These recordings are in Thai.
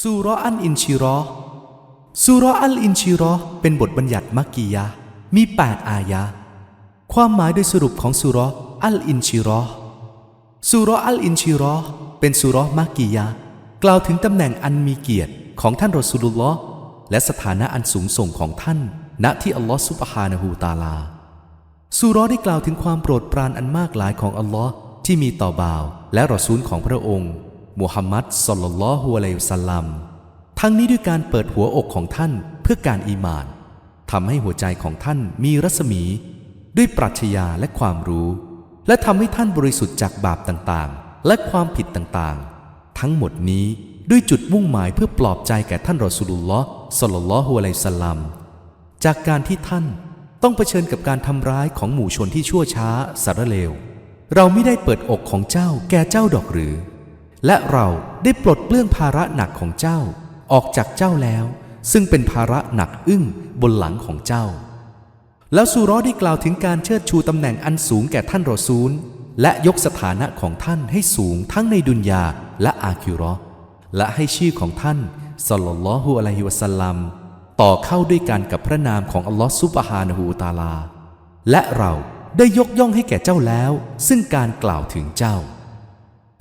ซูราะห์อัลอินชิรอห์ซูราะห์อัลอินชิรอเป็นบทบัญญัติมักกียะมี 8 อายะ ความหมายโดยสรุปของซูราะห์อัลอินชิรอห์ซูราะห์อัลอินชิรอเป็นซูราะห์มักกียะกล่าวถึงตำแหน่งอันมีเกียรติของท่านรอซูลุลลอฮ์และสถานะอันสูงส่งของท่าน ณที่อัลลอฮ์ซุบฮานะฮูตาลาซูราะห์ได้กล่าวถึงความโปรดปรานอันมากหลายของอัลลอฮ์ที่มีต่อบ่าว และรอซูลของพระองค์ มุฮัมมัดสลลัลลฮุอะลัยฮิสัลลัมทั้งนี้ด้วยการเปิดหัวอกของท่านเพื่อการอีมานทำให้หัวใจของท่านมีรัศมี ด้วยปรัชญาและความรู้ และทำให้ท่านบริสุทธิ์จากบาปต่างๆ และความผิดต่างๆ ทั้งหมดนี้ด้วยจุดมุ่งหมายเพื่อปลอบใจแก่ท่านรอสูลุลลอฮ์สลลัลอฮุอะลัยสัลลัมจากการที่ท่านต้องเผชิญกับการทำร้ายของหมู่ชนที่ชั่วช้าสารเลว เราไม่ได้เปิดอกของเจ้าแก่เจ้าดอกหรือ และเราได้ปลดเปลื้องภาระหนักของเจ้า ออกจากเจ้าแล้ว ซึ่งเป็นภาระหนักอึ้งบนหลังของเจ้า แล้วซูราะห์ได้กล่าวถึงการเชิดชูตำแหน่งอันสูงแก่ท่านรอซูล และยกสถานะของท่านให้สูงทั้งในดุนยาและอาคิราะห์และให้ชื่อของท่านสลลัลลอฮุอะลัยฮิวะสัลลัมต่อเข้าด้วยกันกับพระนามของอัลลอฮ์ซุบฮานะฮูตาลา และเราได้ยกย่องให้แก่เจ้าแล้ว ซึ่งการกล่าวถึงเจ้า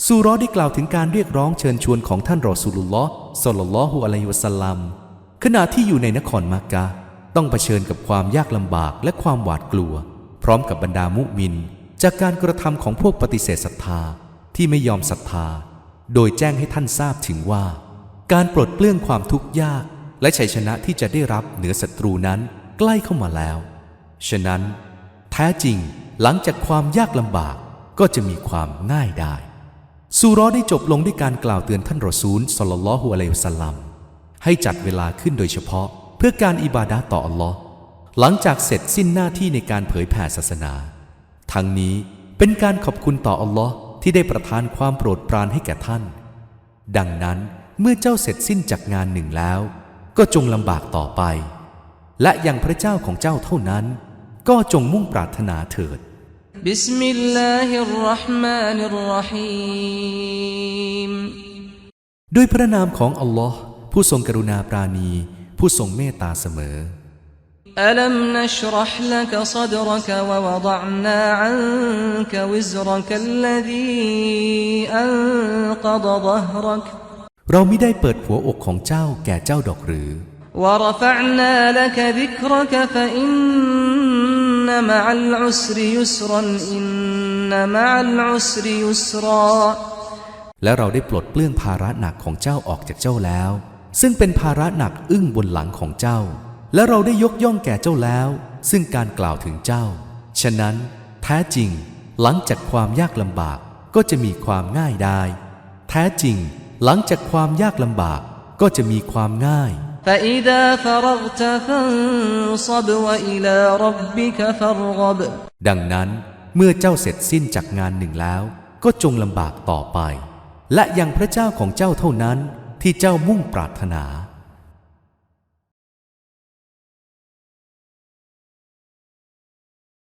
ซูราะห์ได้กล่าวถึงการเรียกร้องเชิญชวนของท่านรอสูลุลลอฮ์ศ็อลลัลลอฮุอะลัยฮิวะสัลลัมขณะที่อยู่ในนครมักกะฮ์ต้องเผชิญกับความยากลำบากและความหวาดกลัว พร้อมกับบรรดามุมิน จากการกระทำของพวกปฏิเสธศรัทธาที่ไม่ยอมศรัทธา โดยแจ้งให้ท่านทราบถึงว่า การปลดเปลื้องความทุกข์ยาก และชัยชนะที่จะได้รับเหนือศัตรูนั้นใกล้เข้ามาแล้ว ฉะนั้น แท้จริงหลังจากความยากลำบากก็จะมีความง่ายได้ ซูราะห์ได้จบลงด้วยการกล่าวเตือนท่านรอซูลสลลลฮุอะลัยฮิวะสัลลัมให้จัดเวลาขึ้นโดยเฉพาะเพื่อการอิบาดะต่ออัลลอฮ์หลังจากเสร็จสิ้นหน้าที่ในการเผยแผ่ศาสนา ทั้งนี้เป็นการขอบคุณต่ออัลลอฮ์ที่ได้ประทานความโปรดปรานให้แก่ท่าน ดังนั้นเมื่อเจ้าเสร็จสิ้นจากงานหนึ่งแล้ว ก็จงลำบากต่อไป และอย่างพระเจ้าของเจ้าเท่านั้น ก็จงมุ่งปรารถนาเถิด بسم الله الرحمن الرحيم ด้วยพระนามของอัลลอฮ์ผู้ทรงกรุณาปราณี ผู้ทรงเมตตาเสมอ ألم نشرح لك صدرك ووضعنا عنك وزرك الذي أنقض ظهرك เราไม่ได้เปิดหัวอกของเจ้าแก่เจ้าดอกหรือ ورفعنا لك ذكرك فإن มะอัลอุสริยุสรอนอินนมะอัและเราได้ปลดเปลื้องภาระหนักของเจ้าออกจากเจ้าแล้ว ซึ่งเป็นภาระหนักอึ้งบนหลังของเจ้า และเราได้ยกย่องแก่เจ้าแล้ว ซึ่งการกล่าวถึงเจ้า ฉะนั้น แท้จริง หลังจากความยากลำบากก็จะมีความง่ายได้ แท้จริง หลังจากความยากลำบากก็จะมีความง่าย ดังนั้นเมื่อเจ้าเสร็จสิ้นจากงานหนึ่งแล้ว ก็จงลำบากต่อไป และยังพระเจ้าของเจ้าเท่านั้นที่เจ้ามุ่งปรารถนา